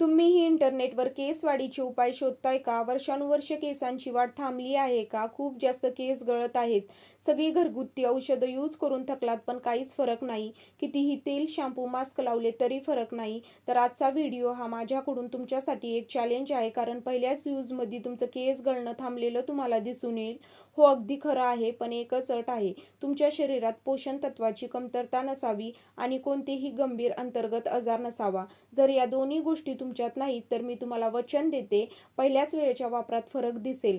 तुम्हीही इंटरनेटवर केस वाढीचे उपाय शोधताय का? वर्षानुवर्ष केसांची वाढ थांबली आहे का? खूप जास्त केस गळत आहेत. सगळी घरगुती औषधं यूज करून थकलात पण काहीच फरक नाही. कितीही तेल शॅम्पू मास्क लावले तरी फरक नाही. तर आजचा व्हिडिओ हा माझ्याकडून तुमच्यासाठी एक चॅलेंज आहे. कारण पहिल्याच यूजमध्ये तुमचं केस गळणं थांबलेलं तुम्हाला दिसून येईल. हो अगदी खरं आहे पण एकच अट आहे. तुमच्या शरीरात पोषण तत्वाची कमतरता नसावी आणि कोणतेही गंभीर अंतर्गत आजार नसावा. जर या दोन्ही गोष्टी तुमच्यात नाहीत तर मी तुम्हाला वचन देते पहिल्याच वेळेच्या वापरात फरक दिसेल.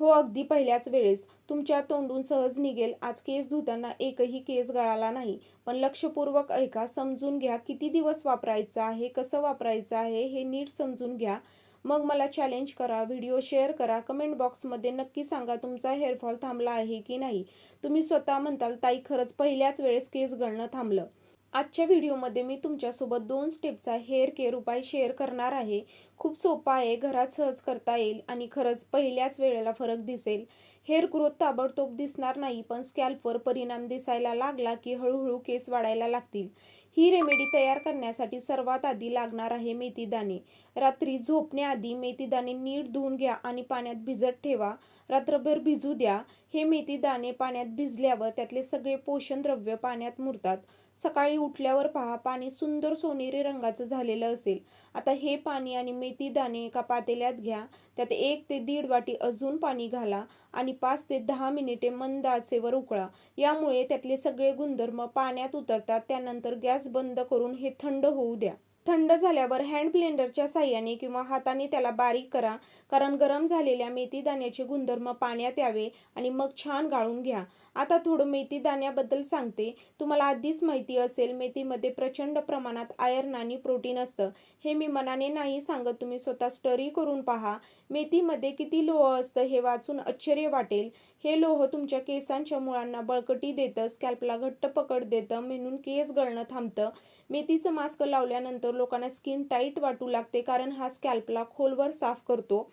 हो अगदी पहिल्याच वेळेस. तुमच्या तोंडून सहज निघेल. आज केस धुताना एकही केस गळाला नाही. पण लक्षपूर्वक ऐका समजून घ्या किती दिवस वापरायचं आहे कसं वापरायचं आहे हे नीट समजून घ्या. मग मला चॅलेंज करा व्हिडिओ शेअर करा. कमेंट बॉक्समध्ये नक्की सांगा तुमचा हेअरफॉल थांबला आहे की नाही. तुम्ही स्वतः म्हणताल ताई खरंच पहिल्याच वेळेस केस गळणं थांबलं. आजच्या व्हिडिओमध्ये मी तुमच्यासोबत दोन स्टेपचा हेअर केअर उपाय शेअर करणार आहे. खूप सोपा आहे घरात सहज करता येईल आणि खरंच पहिल्याच वेळेला फरक दिसेल. हेअर ग्रोथ ताबडतोब दिसणार नाही पण स्कॅल्पवर परिणाम दिसायला लागला की हळूहळू केस वाढायला लागतील. ही रेमेडी तयार करण्यासाठी सर्वात आधी लागणार आहे मेथीदाणे. रात्री झोपण्याआधी मेथीदाणे नीट धुवून घ्या आणि पाण्यात भिजत ठेवा. रात्रभर भिजू द्या. हे मेथीदाणे पाण्यात भिजल्यावर त्यातले सगळे पोषण द्रव्य पाण्यात मुरतात. सकाळी उठल्यावर पहा पाणी सुंदर सोनेरी रंगाचं झालेलं असेल. आता हे पाणी आणि मेथी दाणे एका पातेल्यात घ्या. त्यात एक ते दीड वाटी अजून पाणी घाला आणि पाच ते दहा मिनिटे मंद आचेवर उकळा. यामुळे त्यातले सगळे गुणधर्म पाण्यात उतरतात त्यानंतर गॅस बंद करून हे थंड होऊ द्या. थंड झाल्यावर हँड ब्लेंडरच्या साह्याने किंवा हाताने त्याला बारीक करा. कारण गरम झालेल्या मेथी दाण्याचे गुणधर्म पाण्यात यावे आणि मग छान गाळून घ्या. आता थोडं मेथी दाण्याबद्दल सांगते. तुम्हाला आधीच माहिती असेल मेथीमध्ये प्रचंड प्रमाणात आयर्न आणि प्रोटीन असतं. हे मी मनाने नाही सांगत तुम्ही स्वतः स्टडी करून पहा. मेथीमध्ये किती लोह असतं हे वाचून आश्चर्य वाटेल. हे लोह तुमच्या केसांच्या मुळांना बळकटी देतं स्कॅल्पला घट्ट पकड देतं म्हणून केस गळणं थांबतं. मेथीचं मास्क लावल्यानंतर लोकांना स्किन टाईट वाटू लागते कारण हा स्कॅल्पला खोलवर साफ करतो.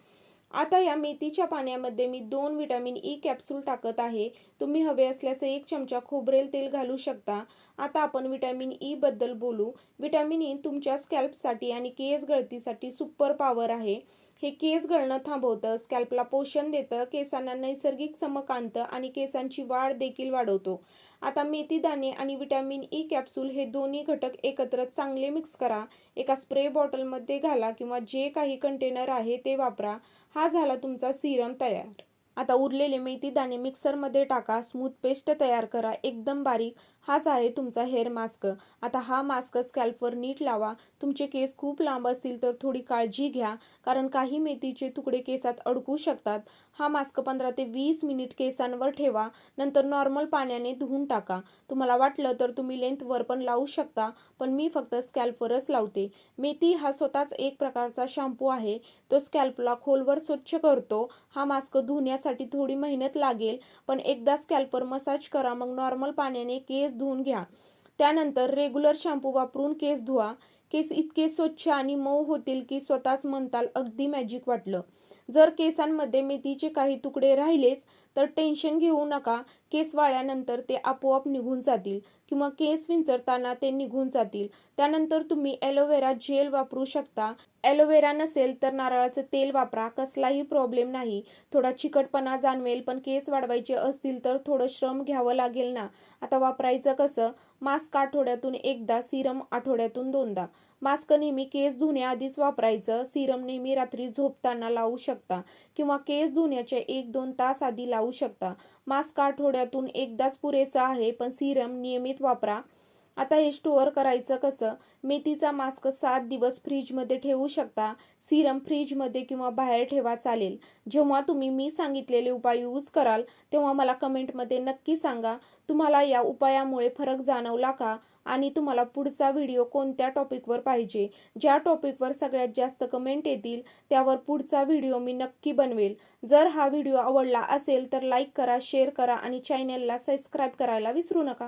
आता या मेथीच्या पाण्यामध्ये मी दोन विटॅमिन ई कॅप्सूल टाकत आहे. तुम्ही हवे असल्यास एक चमचा खोबरेल तेल घालू शकता. आता आपण विटॅमिन ई e बद्दल बोलू. विटॅमिन ई e तुमच्या स्कॅल्पसाठी आणि केस गळतीसाठी सुपर पॉवर आहे. हे केस गळणं थांबवतं स्कॅल्पला पोषण देतं केसांना नैसर्गिक चमक आणतं आणि केसांची वाढ देखील वाढवतो. आता मेथी दाणे आणि विटॅमिन ई कॅप्सूल हे दोन्ही घटक एकत्र चांगले मिक्स करा. एका स्प्रे बॉटलमध्ये घाला किंवा जे काही कंटेनर आहे ते वापरा. हा झाला तुमचा सिरम तयार. आता उरलेले मेथी दाणे मिक्सरमध्ये टाका. स्मूथ पेस्ट तयार करा. एकदम बारीक. हाच आहे तुमचा हेअर मास्क. आता हा मास्क स्कॅल्पवर नीट लावा. तुमचे केस खूप लांब असतील तर थोडी काळजी घ्या कारण काही मेथीचे तुकडे केसात अडकू शकतात. हा मास्क पंधरा ते वीस मिनिट केसांवर ठेवा नंतर नॉर्मल पाण्याने धुवून टाका. तुम्हाला वाटलं तर तुम्ही लेंथवर पण लावू शकता पण मी फक्त स्कॅल्पवरच लावते. मेथी हा स्वतःच एक प्रकारचा शॅम्पू आहे. तो स्कॅल्पला खोलवर स्वच्छ करतो. हा मास्क धुण्यासाठी थोडी मेहनत लागेल पण एकदा स्कॅल्पवर मसाज करा मग नॉर्मल पाण्याने केस धुवून घ्या. त्यानंतर रेग्युलर शॅम्पू वापरून केस धुवा. केस इतके स्वच्छ आणि मऊ होतील की स्वतःच म्हणताल अगदी मॅजिक वाटलं. जर केसांमध्ये मेथीचे काही तुकडे राहिलेच तर टेन्शन घेऊ नका. केस वाळल्यानंतर ते आपोआप निघून जातील किंवा केस विंचरताना ते निघून जातील. त्यानंतर तुम्ही ॲलोवेरा जेल वापरू शकता. ॲलोवेरा नसेल तर नारळाचं तेल वापरा. कसलाही प्रॉब्लेम नाही. थोडा चिकटपणा जाणवेल पण केस वाढवायचे असतील तर थोडं श्रम घ्यावं लागेल ना. आता वापरायचं कसं? मास्क आठवड्यातून एकदा सिरम आठवड्यातून दोनदा. मास्क नेहमी केस धुण्याआधीच वापरायचं. सिरम नेहमी रात्री झोपताना लावू शकता किंवा केस धुण्याच्या एक दोन तास आधी लावू शकता. मास्क आठवड्या आठवड्यातून एकदाच पुरेसा आहे पण सिरम नियमित वापरा. आता हे स्टोअर करायचं कसं? मेथीचा मास्क सात दिवस फ्रीजमध्ये ठेवू शकता. सिरम फ्रीजमध्ये किंवा बाहेर ठेवा चालेल. जेव्हा तुम्ही मी सांगितलेले उपाय यूज कराल तेव्हा मला कमेंटमध्ये नक्की सांगा. तुम्हाला या उपायामुळे फरक जाणवला का? आणि तुम्हाला पुढचा व्हिडिओ कोणत्या टॉपिकवर पाहिजे? ज्या टॉपिकवर सगळ्यात जास्त कमेंट येतील त्यावर पुढचा व्हिडिओ मी नक्की बनवेल. जर हा व्हिडिओ आवडला असेल तर लाईक करा शेअर करा आणि चॅनेलला सबस्क्राईब करायला विसरू नका.